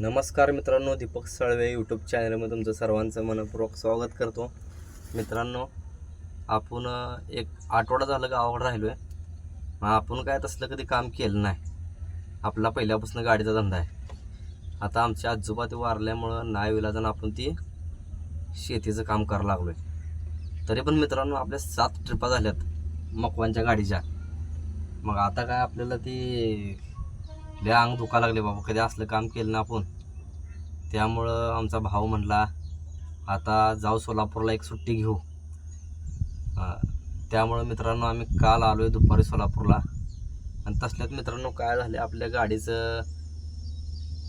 नमस्कार मित्रांनो दीपक सळवे यूट्यूब चॅनलमध्ये तुमचं सर्वांचं मनपूर्वक स्वागत करतो. मित्रांनो आपण एक आठवडा झालं गावाकडे राहिलो आहे मग आपण काय तसलं कधी काम केलं नाही. आपला पहिल्यापासून गाडीचा धंदा आहे. आता आमच्या आजोबा ते वारल्यामुळं नाही विलाजन आपण ती शेतीचं काम करायला लागलो आहे तरी पण मित्रांनो आपल्या सात ट्रिपा झाल्यात मकवांच्या गाडीच्या. मग आता काय आपल्याला ती लय अंग दुखा लागले बाबा. कधी असलं काम केलं ना आपण. त्यामुळं आमचा भाऊ म्हणला आता जाऊ सोलापूरला एक सुट्टी घेऊ. त्यामुळं मित्रांनो आम्ही काल आलो आहे दुपारी सोलापूरला. आणि तसल्यात मित्रांनो काय झालं आपल्या गाडीचं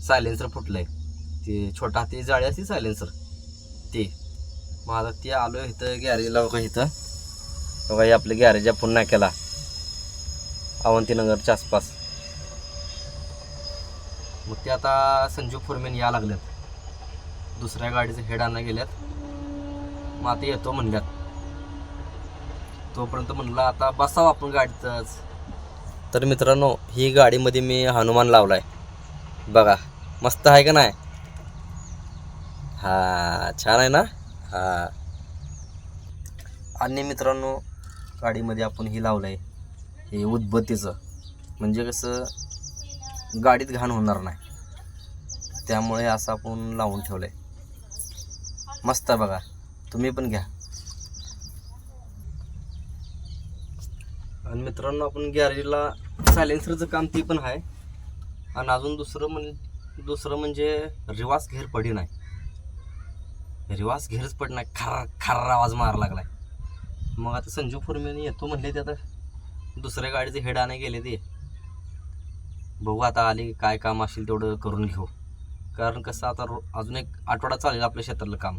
सायलेन्सर फुटलं आहे ते छोटा हाती जाळी असते सायलेन्सर ते. मग आता ते आलो आहे इथं गॅरेजला बघा इथं. बघा हे आपलं गॅरेज आपण नाक्याला केला. अवंतीनगरच्या आसपास. मग ते आता संजीव फोरमेन या लागल्यात. दुसऱ्या गाडीचं हेड आणा गेल्यात. मग आता येतो म्हणल्यात. तोपर्यंत म्हणलं आता बसावं आपण गाडीतच. तर मित्रांनो ही गाडीमध्ये मी हनुमान लावलाय. बघा मस्त आहे का नाही? हा छान आहे ना? हा. आणि मित्रांनो गाडीमध्ये आपण ही लावलंय. हे उदबत्तीचं. म्हणजे कसं गाडीत घाण होणार नाही. त्यामुळे असं आपण लावून ठेवलं आहे मस्त आहे बघा. तुम्ही पण घ्या. आणि मित्रांनो आपण गॅरेजला सायलेन्सरचं काम ती पण आहे. आणि अजून दुसरं म्हण दुसरं म्हणजे रिवास घेर पडी नाही. रिवास घेरच पड नाही. खर्रा खर्रा आवाज मारा लागलाय. मग आता संजू फुर्मेने येतो म्हणले ते आता. दुसऱ्या गाडीचे हेड आणे गेले ते. बघू आता आली काय काम असेल तेवढं करून घेऊ. कारण कसं आता रो अजून एक आठवडा चालेल आपल्या शेतातलं काम.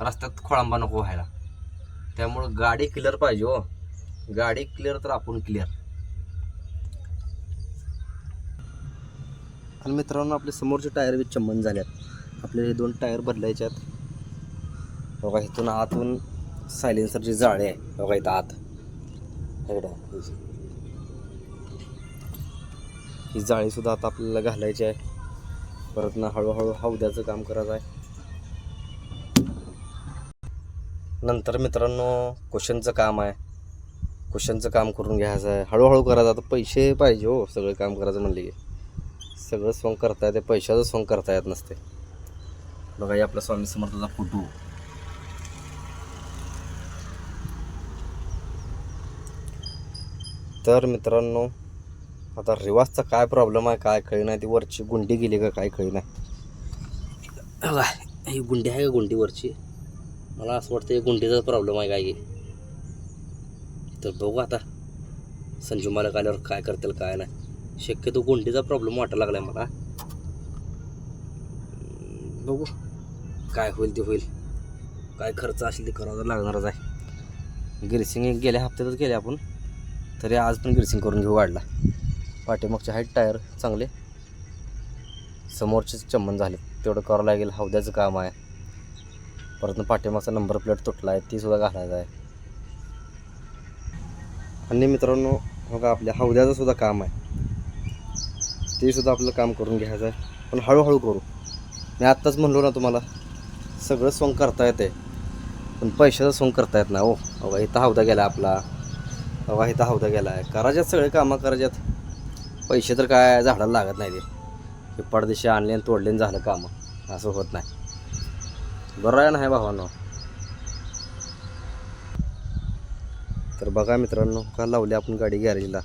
रस्त्यात खोळंबा नको व्हायला. त्यामुळं गाडी क्लिअर पाहिजे हो. गाडी क्लिअर तर आपण क्लिअर आणि मित्रांनो आपले समोरचे टायर बी चंबन झाल्यात. आपले हे दोन टायर बदलायचे आहेत बघा इथून आतून सायलेन्सरची जाळे आहे. बघा इथं आत. इकडं ही. जाळीसुद्धा आता आपल्याला घालायची आहे. परत ना हळूहळू हौद्याचं काम करायचं आहे. नंतर मित्रांनो क्वेश्चनचं काम आहे. क्वेश्चनचं काम करून घ्यायचं आहे. हळूहळू करायचं आता पैसे पाहिजे हो सगळं काम करायचं म्हणले की. सगळं सोंग करता येते पैशाचं सोंग करता येत नसते. बघा हे आपला स्वामी समर्थाचा फोटो. तर मित्रांनो आता रिवाजचा काय प्रॉब्लेम आहे काय कळी नाही ती वरची गुंडी गेली का काय कळी नाही? ही गुंडी आहे का गुंडीवरची मला असं वाटतं हे गुंडीचा प्रॉब्लेम आहे काय तर बघू आता. संजू मालक आल्यावर काय करतील काय नाही. शक्यतो गुंडीचा प्रॉब्लेम वाटायला लागला मला. बघू. काय होईल ते होईल. काय खर्च असेल ते करावं लागणारच आहे. गिरसिंग गेल्या हप्त्यातच गेले आपण. तरी आज पण गिरसिंग करून घेऊ वाढला पाठीमागचे हाईट टायर चांगले. समोरचेच चम्मन झाले. तेवढं करावं लागेल. हौद्याचं काम आहे. परत पाठीमागचा नंबर प्लेट तुटला आहे. ती सुद्धा घालायचं आहे. आणि मित्रांनो बघा आपल्या हौद्याचं सुद्धा काम आहे. ते सुद्धा आपलं काम करून घ्यायचं आहे. पण हळूहळू करू. मी आत्ताच म्हणलो ना तुम्हाला सगळं सोंग करता येते पण पैशाचं सोंग करता येत नाही हो. अवा इथं हौदा गेला आपला. अवा इथं हौदा गेला आहे. करायच्यात सगळे कामं करायच्यात. पैसे तर काय झाडाला लागत नाही ते. हे पडदेशी आणले आणि तोडले आणि झालं कामं. असं होत नाही. बरं आहे नाही भावांनो? तर बघा मित्रांनो का लावली आपण गाडी गॅरेजला?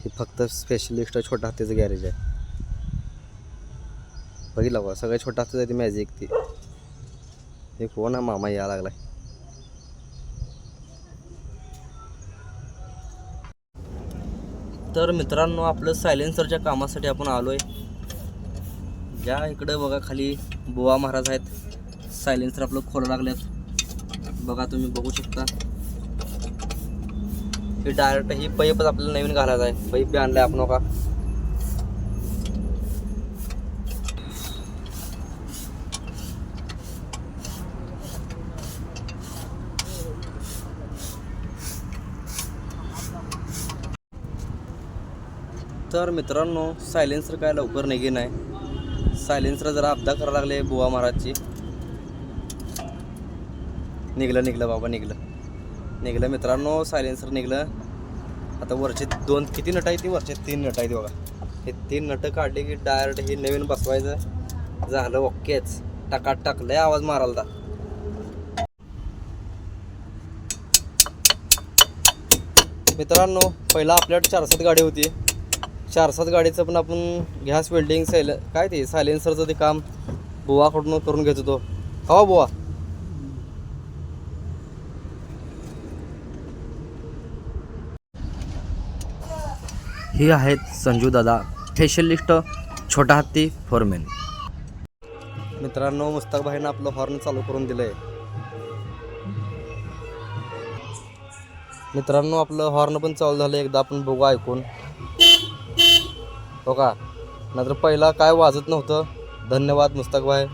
ही फक्त स्पेशलिस्ट छोटा हातीचं गॅरेज आहे. बघितलं बघा सगळ्या छोटा हातीचं आहे ती मॅजिक ती. हे कोण आहे? मामा या लागलाय. तर मित्रांनो आपलं सायलेन्सरच्या कामासाठी आपण आलो आहे ज्या इकडं बघा खाली बुवा महाराज आहेत. सायलेन्सर आपलं खोला लागल्यात बघा तुम्ही बघू शकता. हे डायरेक्ट ही पैपच आपल्याला नवीन घालायचं आहे. पैप बी आणलाय आपण हो का? तर मित्रांनो सायलेन्सर काय लवकर निघे नाही सायलेन्सर जरा अपदा करायला लागले बुवा महाराजची. निघलं निघलं बाबा निघलं. निघलं मित्रांनो सायलेन्सर निघलं. आता वरचे दोन किती नट आहेत ती? वरचे तीन नट आहेत बघा. हे तीन नटं काढले की डायरेक्ट हे नवीन बसवायचं. झालं ओकेच टाकात टाकलंय आवाज मारायला. मित्रांनो पहिला आपल्याकडे चार सात गाडी होती. चार सात गाडीचं पण आपण गॅस वेल्डिंग सायल काय ते सायलेन्सरचं ते काम बुवाकडून करून घेत होतो. हो बुवा. हे आहेत संजू दादा स्पेशलिस्ट छोटा हत्ती फोरमॅन मित्रांनो मुस्ताक भाईनं आपलं हॉर्न चालू करून दिलंय. मित्रांनो आपलं हॉर्न पण चालू झालं एकदा आपण बघू ऐकून. हो का? नाहीतर पहिला काय वाजत नव्हतं? धन्यवाद मुस्तक भाई